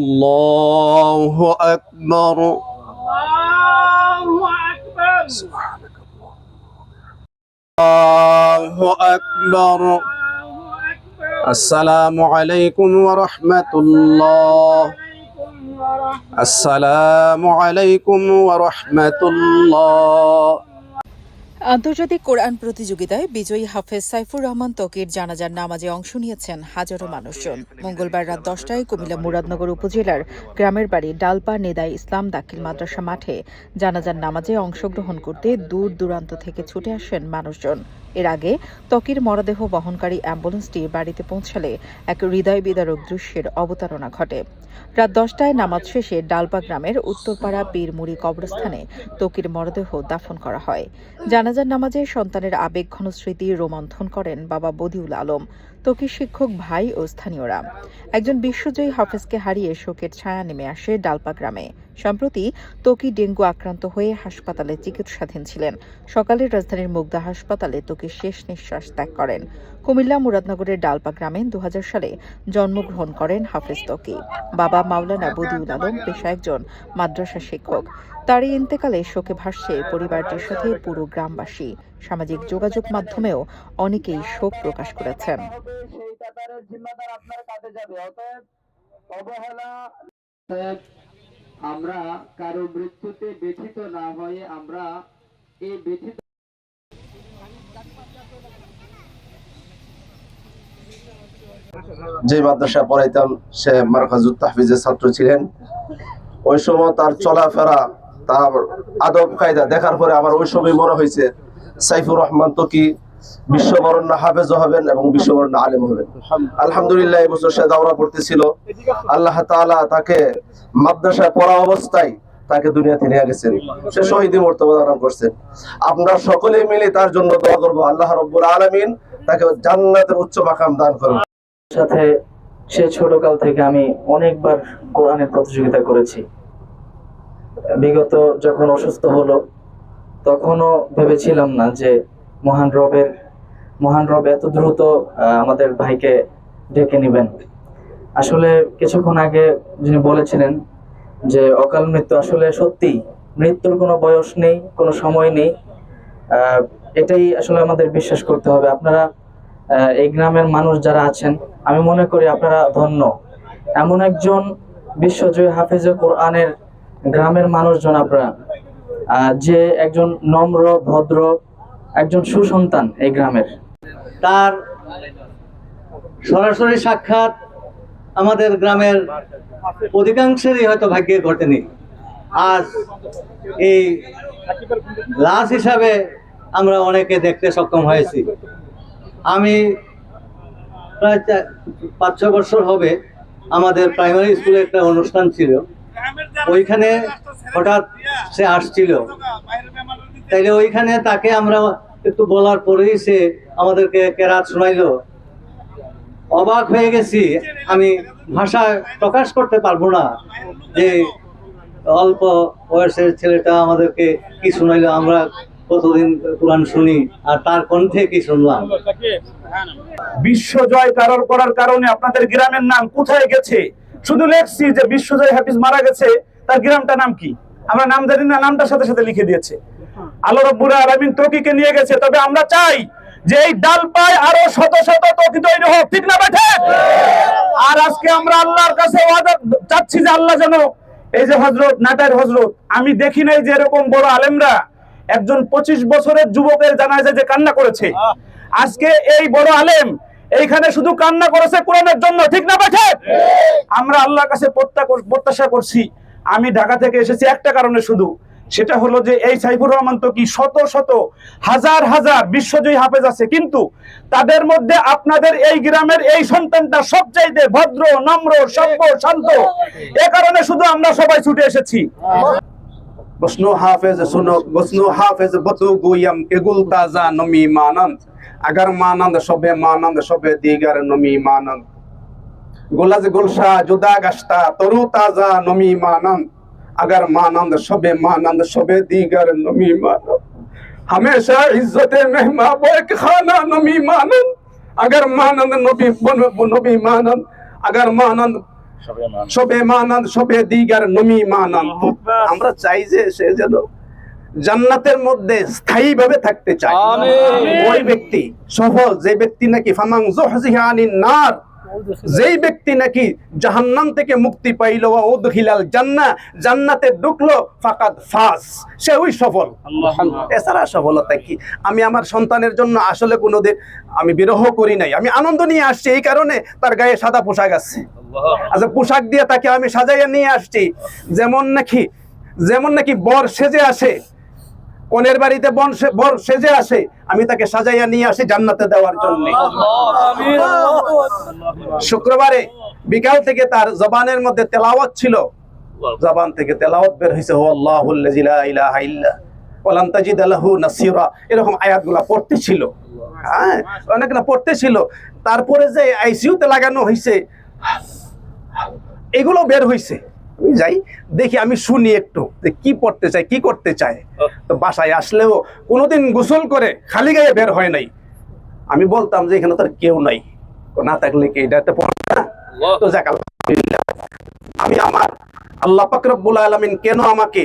الله أكبر. الله أكبر. أكبر الله أكبر. السلام عليكم ورحمة الله. السلام عليكم ورحمة الله. আন্তর্জাতিক কোরআন প্রতিযোগিতায় বিজয়ী হাফেজ সাইফুর রহমান তকির জানাজার নামাজে অংশ নিয়েছেন হাজারো মানুষজন। মঙ্গলবার রাত দশটায় কুমিল্লা মুরাদনগর উপজেলার গ্রামের বাড়ি ডালপা নেদাই ইসলাম দাখিল মাদ্রাসা মাঠে জানাজার নামাজে অংশগ্রহণ করতে দূর দূরান্ত থেকে ছুটে আসেন মানুষজন। এর আগে ত্বকির মরদেহ বহনকারী অ্যাম্বুলেন্সটি বাড়িতে পৌঁছালে এক হৃদয় বিদারক দৃশ্যের অবতারণা ঘটে। রাত দশটায় নামাজ শেষে ডালপা গ্রামের উত্তরপাড়া পীরমুড়ি কবরস্থানে তকির মরদেহ দাফন করা হয়। জানাজার নামাজে সন্তানের আবেগঘন স্মৃতি রোমন্থন করেন বাবা বদিউল আলম তকির শিক্ষক ভাই ও স্থানীয়রা। একজন বিশ্বজয়ী হাফেজকে হারিয়ে শোকের ছায়া নেমে আসে ডালপা গ্রামে। সম্প্রতি তকি ডেঙ্গু আক্রান্ত হয়ে হাসপাতালে চিকিৎসাধীন ছিলেন। সকালে রাজধানীর মুগদা হাসপাতালে তকি শেষ নিঃশ্বাস ত্যাগ করেন। কুমিল্লা মুরাদনগরের ডালপা গ্রামে দু হাজার সালে জন্মগ্রহণ করেন হাফেজ তকি বাবা মাওলানা বদিউল আলম পেশা একজন মাদ্রাসা শিক্ষক। তার এই ইন্তেকালে শোকে ভাসছে পরিবারটির সাথে পুরো গ্রামবাসী। সামাজিক যোগাযোগ মাধ্যমেও অনেকেই শোক প্রকাশ করেছেন। অবহেলা আমরা কারও মৃত্যুতে ব্যথিত না হয়ে আমরা এই ব্যথিত যে মাদ্রাসা পড়াইতাম, সে মারকাজুত তাহফিজের ছাত্র ছিলেন। ওই সময় তার চলাফেরা, তার আদব কায়দা দেখার পরে আমার ওই সময় মনে হয়েছে, সাইফুর রহমান তো কি বিশ্ববরণ্য হাফেজও হবেন এবং বিশ্ববরণ্য হবেন। আলহামদুলিল্লাহ এই বছর সে দাওরা পড়তেছিল। আল্লাহ তাআলা তাকে মাদ্রাসায় পড়া অবস্থায় তাকে দুনিয়াতে নিয়ে গেছেন। সে শহীদ করছেন। সকলে মিলে তার জন্য দোয়া করব। আল্লাহ রব্বুল আলমিন তাকে জান্নাতের উচ্চ মাকাম দান করুন। সাথে সে ছোটকাল থেকে আমি অনেকবার কোরআনের প্রতিযোগিতা করেছি। বিগত যখন অসুস্থ হলো, তখনও ভেবেছিলাম না যে মহান রবের, মহান রব এত দ্রুত আমাদের ভাইকে ডেকে নেবেন। আসলে কিছুক্ষণ আগে যিনি বলেছিলেন যে অকাল মৃত্যু আসলে সত্যি মৃত্যুর কোনো বয়স নেই, কোনো সময় নেই। এটাই আসলে আমাদের বিশ্বাস করতে হবে। আপনারা এই গ্রামের মানুষ যারা আছেন, আমি মনে করি আপনারা ধন্য। এমন একজন বিশ্বজয়ী হাফেজে কোরআনের গ্রামের মানুষজন আপনারা যে একজন নম্র, ভদ্র একজন সুসন্তান এই গ্রামের। তার সরাসরি সাক্ষাৎ আমাদের গ্রামের অধিকাংশেরই হয়তো ভাগ্যে ঘটেনি। আজ এই লাশ হিসাবে আমরা অনেকে দেখতে সক্ষম হয়েছি। আমি প্রায় পাঁচ ছ বছর হবে আমাদের প্রাইমারি স্কুলে একটা অনুষ্ঠান ছিল। ওইখানে হঠাৎ সে আসছিল। তাইলে ওইখানে তাকে আমরা একটু বলার পরেই সে আমাদেরকে কেরাত শোনাইলো। অবাক হয়ে গেছি, আমি ভাষায় প্রকাশ করতে পারব না যে অল্প বয়সের ছেলেটা আমাদেরকে কি শোনাইলো, আমরা কতদিন কোরআন শুনি আর তার কণ্ঠে কি শুনলাম। বিশ্বজয় কারোর করার কারণে আপনাদের গ্রামের নাম কোথায় গেছে? শুধু লেখছি যে বিশ্বজয় হাফিজ মারা গেছে, তার গ্রামটা নাম কি? আমরা নাম জানি না, নামটার সাথে সাথে লিখে দিয়েছে। তৌকিকে নিয়ে গেছে। তবে আমরা চাই যে এই ডাল পায় আরও শত শত তৌকি তৈরি হোক। ঠিক না বেঠে আর আজকে আমরা আল্লাহর কাছে চাচ্ছি যে আল্লাহ যেন এই যে হজরত নাটার হজরত আমি দেখি নাই যে এরকম বড় আলেমরা একজন পঁচিশ বছরের যুবকের জানায় যে কান্না করেছে। আজকে এই বড় আলেম এইখানে শুধু কান্না করেছে কোরআনের জন্য। ঠিক না বেঠে আমরা আল্লাহর কাছে প্রত্যা- প্রত্যাশা করছি। আমি ঢাকা থেকে এসেছি একটা কারণে শুধু। সেটা হলো যে এই সাইফুর রহমান তো কি শত শত, হাজার হাজার বিশ্বজয়ী হাফেজ আছে, কিন্তু তাদের মধ্যে আপনাদের এই গ্রামের এই সন্তানটা সবচাইতে ভদ্র, নম্র, সভ্য, শান্ত। এ কারণে শুধু আমরা সবাই ছুটে এসেছি। digar nomi গোলাজ গুলশা জুদা গাছটা তরু তাজা নমি মানন্দ। अगर मानंद शबे मानंद शबे दीगर नमी मानंद हमेशा इज्जत मेहमा बोक खाना नमी मानंद अगर मानंद नबी बन नबी मानंद अगर मानंद সবে মানন্দ সবে দিগার নমি মানন্দ আমরা চাই যে সে যেন জান্নাতের মধ্যে স্থায়ীভাবে থাকতে চায় ওই ব্যক্তি সফল যে ব্যক্তি নাকি ফামাং জুহজিহা আনিন নার যেই ব্যক্তি নাকি জাহান্নাম থেকে মুক্তি পাইল উদখিলাল জান্নাহ জান্নাতে ঢুকলো ফাকাদ ফাস সে ওই সফল এছাড়া সফলতা কি? আমি আমার সন্তানের জন্য আসলে কোনোদিন আমি বিরহ করি নাই। আমি আনন্দ নিয়ে আসছি এই কারণে তার গায়ে সাদা পোশাক আছে। আচ্ছা পোশাক দিয়ে তাকে আমি সাজাইয়া নিয়ে আসছি। যেমন নাকি যেমন নাকি বর সেজে আসে কনের বাড়িতে বন বর সেজে আসে, আমি তাকে সাজাইয়া নিয়ে আসি জান্নাতে দেওয়ার জন্য। শুক্রবারে বিকাল থেকে তার জবানের মধ্যে তেলাওয়াত ছিল। জবান থেকে তেলাওয়াত বের হয়েছে হো আল্লাহুল্লাযী লা ইলাহা ইল্লা ওয়ালান তাজিদ লাহু নাসিরা। এরকম আয়াতগুলা পড়তে ছিল। হ্যাঁ অনেক না পড়তে ছিল। তারপরে যে আইসিইউতে লাগানো হয়েছে এগুলো বের হয়েছে যাই দেখি আমি শুনি একটু যে কি পড়তে চায় কি করতে চায়। তো বাসায় আসলেও কোনোদিন গোসল করে খালি গায়ে বের হয় নাই। আমি বলতাম যে এখানে তার কেউ নাই। তো না থাকলে কি এটা একটা পড়ে? না? তো যাক আলহামদুলিল্লাহ। আমি আমার আল্লাহ পাকরবুল আলমিন কেন আমাকে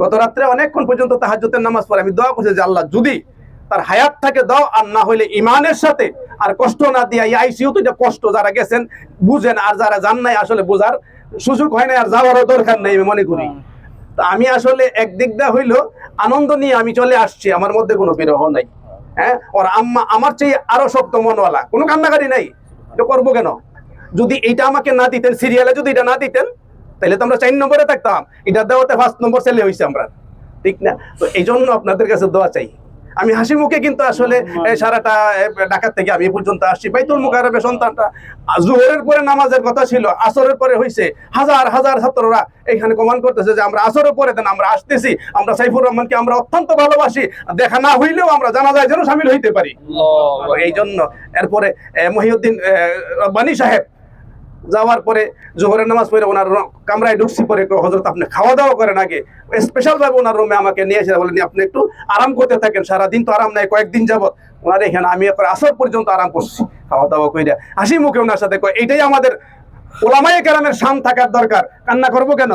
গত রাত্রে অনেকক্ষণ পর্যন্ত তাহাজ্জুদের নামাজ পড়ে। আমি দোয়া করছি যে আল্লাহ যদি তার হায়াত থাকে দাও আর না হইলে ইমানের সাথে আর কষ্ট না দিয়া আইসিউ তো এটা কষ্ট যারা গেছেন বুঝেন আর যারা জান নাই আসলে বোঝার সুযোগ হয় না আর যাওয়ারও দরকার নেই আমি মনে করি। তা আমি আসলে একদিক দা হইল আনন্দ নিয়ে আমি চলে আসছি আমার মধ্যে কোনো বিরহ নাই। হ্যাঁ? ওর আম্মা আমার চেয়ে আরও শক্ত মনওয়ালা। কোনো কান্নাকারি নাই। এটা করব কেন? যদি এটা আমাকে না দিতেন সিরিয়ালে যদি এটা না দিতেন তাহলে তো আমরা চার নম্বরে থাকতাম। এটা দেওয়াতে ফার্স্ট নম্বর ছেলে হয়েছে আমরা। ঠিক না? তো এই জন্য আপনাদের কাছে দোয়া চাই। আমি হাসি মুখে কিন্তু আসলে সারাটা এ, ঢাকা থেকে আমি পর্যন্ত আসছি। বাইতুল মুকাররমে সন্তানটা জোহরের পরে নামাজের কথা ছিল আসরের পরে হয়েছে হাজার হাজার ছাত্ররা এখানে কমান করতেছে যে আমরা আসরের পরে দেন আমরা আসতেছি। আমরা সাইফুর রহমানকে আমরা অত্যন্ত ভালোবাসি। দেখা না হইলেও আমরা জানা যায় যেন সামিল হইতে পারি। এই জন্য এরপরে মহিউদ্দিন রব্বানী সাহেব যাওয়ার পরে জোহরের নামাজ পড়ে ওনার কামরায় ঢুকছি পরে হজরত, আপনি খাওয়া দাওয়া করেন আগে। স্পেশাল ভাবে ওনার রুমে আমাকে নিয়ে এসে বলেন আপনি একটু আরাম করতে থাকেন, সারাদিন তো আরাম নাই, কয়েকদিন যাবত ওনার এখানে আমি এরপরে আসর পর্যন্ত আরাম করছি খাওয়া দাওয়া করে হাসি মুখে ওনার সাথে এটাই আমাদের ওলামাই কেরামের শান থাকার দরকার। কান্না করব কেন?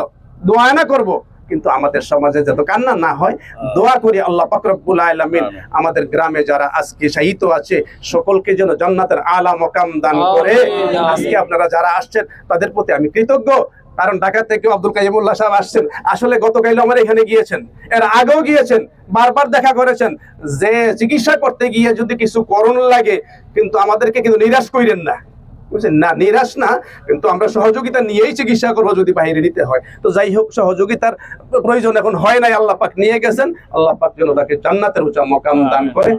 দোয়া না করব? কিন্তু আমাদের সমাজে যত কান্না না হয় দোয়া করি আল্লাহ পাকরবুল আলামিন আমাদের গ্রামে যারা আজকে শাহিত আছে সকলকে যেন জান্নাতের আলা মকাম দান করে আজকে আপনারা যারা আসছেন তাদের প্রতি আমি কৃতজ্ঞ। কারণ ঢাকা থেকে আব্দুল কাইমুল্লাহ সাহেব আসছেন। আসলে গতকাল আমার এখানে গিয়েছেন। এর আগেও গিয়েছেন বারবার দেখা করেছেন। যে চিকিৎসা করতে গিয়ে যদি কিছু করণ লাগে কিন্তু আমাদেরকে কিন্তু নিরাশ করেন না। বুঝছেন? না নিরাশ না কিন্তু আমরা সহযোগিতা নিয়েই চিকিৎসা করব যদি বাইরে নিতে হয়। তো যাই হোক সহযোগিতার প্রয়োজন এখন হয় নাই আল্লাহ পাক নিয়ে গেছেন। আল্লাহ পাক যেন তাকে জান্নাতের উঁচা মকাম দান করে।